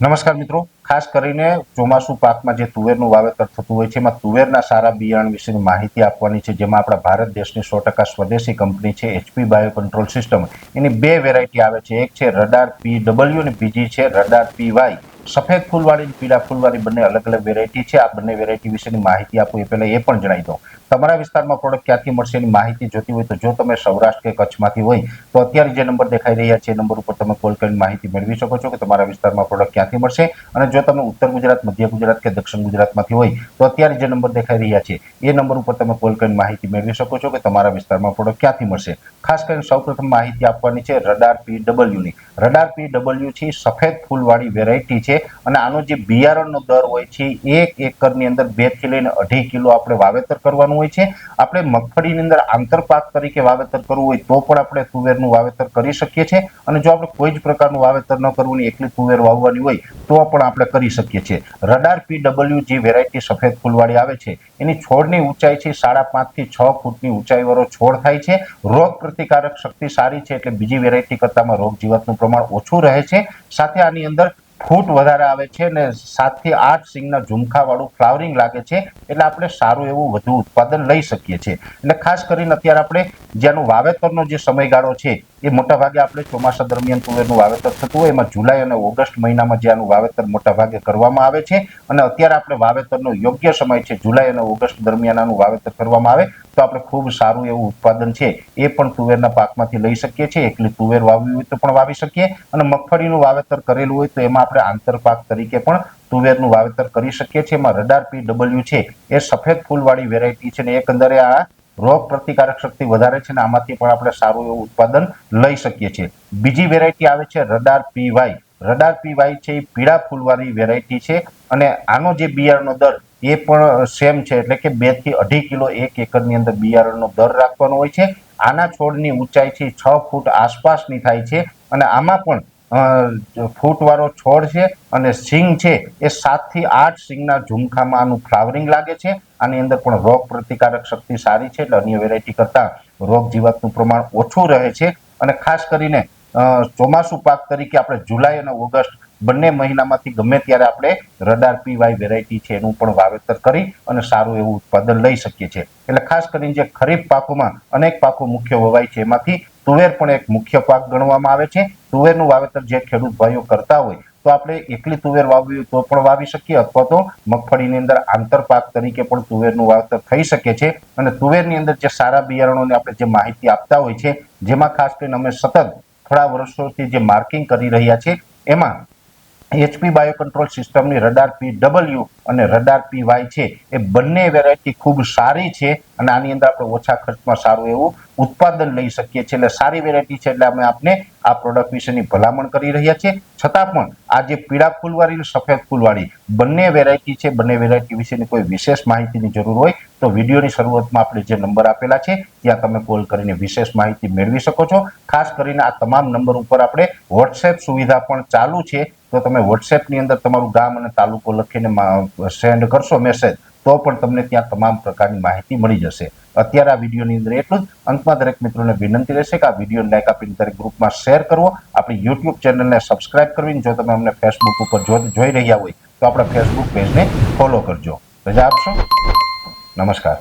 નમસ્કાર મિત્રો. ખાસ કરીને ચોમાસુ પાકમાં જે તુવેરનું વાવેતર થતું હોય છે, એમાં તુવેરના સારા બિયારણ વિશેની માહિતી આપવાની છે. જેમાં આપણા ભારત દેશની સો ટકા સ્વદેશી કંપની છે એચપી બાયો કંટ્રોલ સિસ્ટમ. એની બે વેરાયટી આવે છે. એક છે રડાર પી ડબલ્યુ અને બીજી છે રડાર પી વાય. સફેદ ફૂલવાળી પીળા ફૂલવાળી બંને અલગ અલગ વેરાયટી છે. આ બંને વેરાયટી વિશેની માહિતી આપું એ પહેલાં એ પણ જણાવી દઉં. તમારા વિસ્તારમાં પ્રોડક્ટ ક્યાંથી મળશે એની માહિતી જોતી હોય તો જો તમે સૌરાષ્ટ્ર કે કચ્છમાંથી હોય, તો અત્યારે જે નંબર દેખાઈ રહ્યા છે એ નંબર ઉપર તમે કોલ કરીને માહિતી મેળવી શકો છો કે તમારા વિસ્તારમાં પ્રોડક્ટ ક્યાંથી મળશે. અને જો તમે ઉત્તર ગુજરાત, મધ્ય ગુજરાત કે દક્ષિણ ગુજરાતમાંથી હોય, તો અત્યારે જે નંબર દેખાઈ રહ્યા છે એ નંબર ઉપર તમે કોલ કરીને માહિતી મેળવી શકો છો કે તમારા વિસ્તારમાં પ્રોડક્ટ ક્યાંથી મળશે. ખાસ કરીને સૌપ્રથમ માહિતી આપવાની છે રડાર પી ડબલ્યુની રડાર પી ડબલ્યુ છે સફેદ ફૂલવાળી વેરાયટી છે અને આનો જે બિયારણનો દર હોય છે એક એકરની અંદર બેથી લઈને અઢી કિલો આપણે વાવેતર કરવાનું હોય છે. આપણે મગફળીની અંદર આંતરપાક તરીકે વાવેતર કરવું હોય તો પણ આપણે તુવેરનું વાવેતર કરી શકીએ છીએ. અને જો આપણે કોઈ જ પ્રકારનું વાવેતર ન કરવું એકલી તુવેર વાવવાની હોય, તો પણ આપણે કરી શકીએ છીએ. રડાર પી ડબલ્યુ જે વેરાયટી સફેદ ફૂલવાળી આવે છે, એની છોડની ઊંચાઈ છે સાડા પાંચથી છ ફૂટની ઊંચાઈવાળો છોડ થાય છે. રોગ પ્રતિકારક શક્તિ સારી છે એટલે બીજી વેરાયટી કરતામાં રોગ જીવાતનું પ્રમાણ ઓછું રહે છે. સાથે આની અંદર ફૂટ વધારે આવે છે ને સાતથી આઠ સિંગના ઝુમખાવાળું ફ્લાવરિંગ લાગે છે, એટલે આપણે સારું એવું વધુ ઉત્પાદન લઈ શકીએ છીએ. એટલે ખાસ કરીને અત્યારે આપણે જેનું વાવેતરનો જે સમયગાળો છે એ મોટાભાગે આપણે ચોમાસા દરમિયાન તુવેરનું વાવેતર થતું હોય, એમાં જુલાઈ અને ઓગસ્ટ મહિનામાં જે આનું વાવેતર મોટાભાગે કરવામાં આવે છે અને અત્યારે આપણે વાવેતરનો યોગ્ય સમય છે, જુલાઈ અને ઓગસ્ટ દરમિયાન આનું વાવેતર કરવામાં આવે, તો આપણે ખૂબ સારું એવું ઉત્પાદન છે, એ પણ તુવેરના પાકમાંથી લઈ શકીએ છીએ, એકલી તુવેર વાવવી હોય તો પણ વાવી શકીએ અને મગફળીનું વાવેતર કરેલું હોય તો એમાં આપણે આંતરપાક તરીકે પણ તુવેરનું વાવેતર કરી શકીએ છીએ, એમાં રડાર પી ડબલ્યુ છે, એ સફેદ ફૂલવાળી વેરાયટી છે ને એકંદરે આ રોગ પ્રતિકારક શક્તિ વધારે છે ને આમાંથી પણ આપણે સારું એવું ઉત્પાદન લઈ શકીએ છીએ. બીજી વેરાયટી આવે છે radar P Y radar P Y છે એ પીળા ફૂલવાળી વેરાયટી છે અને આનો જે બિયારણનો દર એ પણ સેમ છે. એટલે કે બેથી અઢી કિલો એક એકરની અંદર બિયારણનો દર રાખવાનો હોય છે. આના છોડની ઊંચાઈ છે છ ફૂટ આસપાસની થાય છે અને આમાં પણ ફૂટવાળો છોડ છે અને સિંગ છે, એ સાતથી આઠ સિંગના ઝુમખામાં આનું ફ્લાવરિંગ લાગે છે. આની અંદર પણ રોગ પ્રતિકારક શક્તિ સારી છે એટલે અન્ય વેરાયટી કરતાં રોગ જીવાતનું પ્રમાણ ઓછું રહે છે. અને ખાસ કરીને ચોમાસું પાક તરીકે આપણે જુલાઈ અને ઓગસ્ટ બંને મહિનામાંથી ગમે ત્યારે આપણે રડાર પીવાય વેરાયટી છે એનું પણ વાવેતર કરી અને સારું એવું ઉત્પાદન લઈ શકીએ છીએ. એટલે ખાસ કરીને જે ખરીફ પાકોમાં અનેક પાકો મુખ્ય વવાય છે એમાંથી તુવેર પણ એક મુખ્ય પાક ગણવામાં આવે છે. તુવેરનું વાવેતર જે ખેડૂત ભાઈઓ કરતા હોય તો આપણે એકલી તુવેર વાવવી તો પણ વાવી શકીએ અથવા તો મગફળીની અંદર આંતરપાક તરીકે પણ તુવેરનું વાવેતર થઈ શકે છે. અને તુવેરની અંદર જે સારા બિયારણોને આપણે જે માહિતી આપતા હોય છે, જેમાં ખાસ કરીને અમે સતત થોડા વર્ષોથી જે માર્કિંગ કરી રહ્યા છે, એમાં એચપી બાયો કંટ્રોલ સિસ્ટમની રડાર પી ડબલ્યુ અને રડાર પી વાય છે. એ બંને વેરાયટી ખૂબ સારી છે અને આની અંદર આપણે ઓછા ખર્ચમાં સારું એવું ઉત્પાદન લઈ શકીએ છીએ. એટલે સારી વેરાયટી છે. એટલે અમે આપને આ પ્રોડક્ટ વિશેની ભલામણ કરી રહ્યા છીએ. છતાં પણ આ જે પીળા ફૂલવાળી સફેદ ફૂલવાળી બંને વેરાયટી છે, બંને વેરાયટી વિશેની કોઈ વિશેષ માહિતીની જરૂર હોય તો વિડીયોની શરૂઆતમાં આપણે જે નંબર આપેલા છે, ત્યાં તમે કોલ કરીને વિશેષ માહિતી મેળવી શકો છો. ખાસ કરીને આ તમામ નંબર ઉપર આપણે વોટ્સએપ સુવિધા પણ ચાલુ છે. તો તમે વોટ્સએપની અંદર તમારું ગામ અને તાલુકો લખીને સેન્ડ કરશો મેસેજ તો પણ તમને ત્યાં તમામ પ્રકારની માહિતી મળી જશે. અત્યારે આ વિડીયોની અંદર એટલું જ. અંતમાં દરેક મિત્રોને વિનંતી રહેશે કે આ વીડિયો લાઈક આપીને દરેક ગ્રુપમાં શેર કરવો. આપણી યુટ્યુબ ચેનલને સબસ્ક્રાઇબ કરવી જો તમે અમને ફેસબુક ઉપર જોઈ રહ્યા હોય તો આપણા ફેસબુક પેજને ફોલો કરજો. રજા આપશો. નમસ્કાર.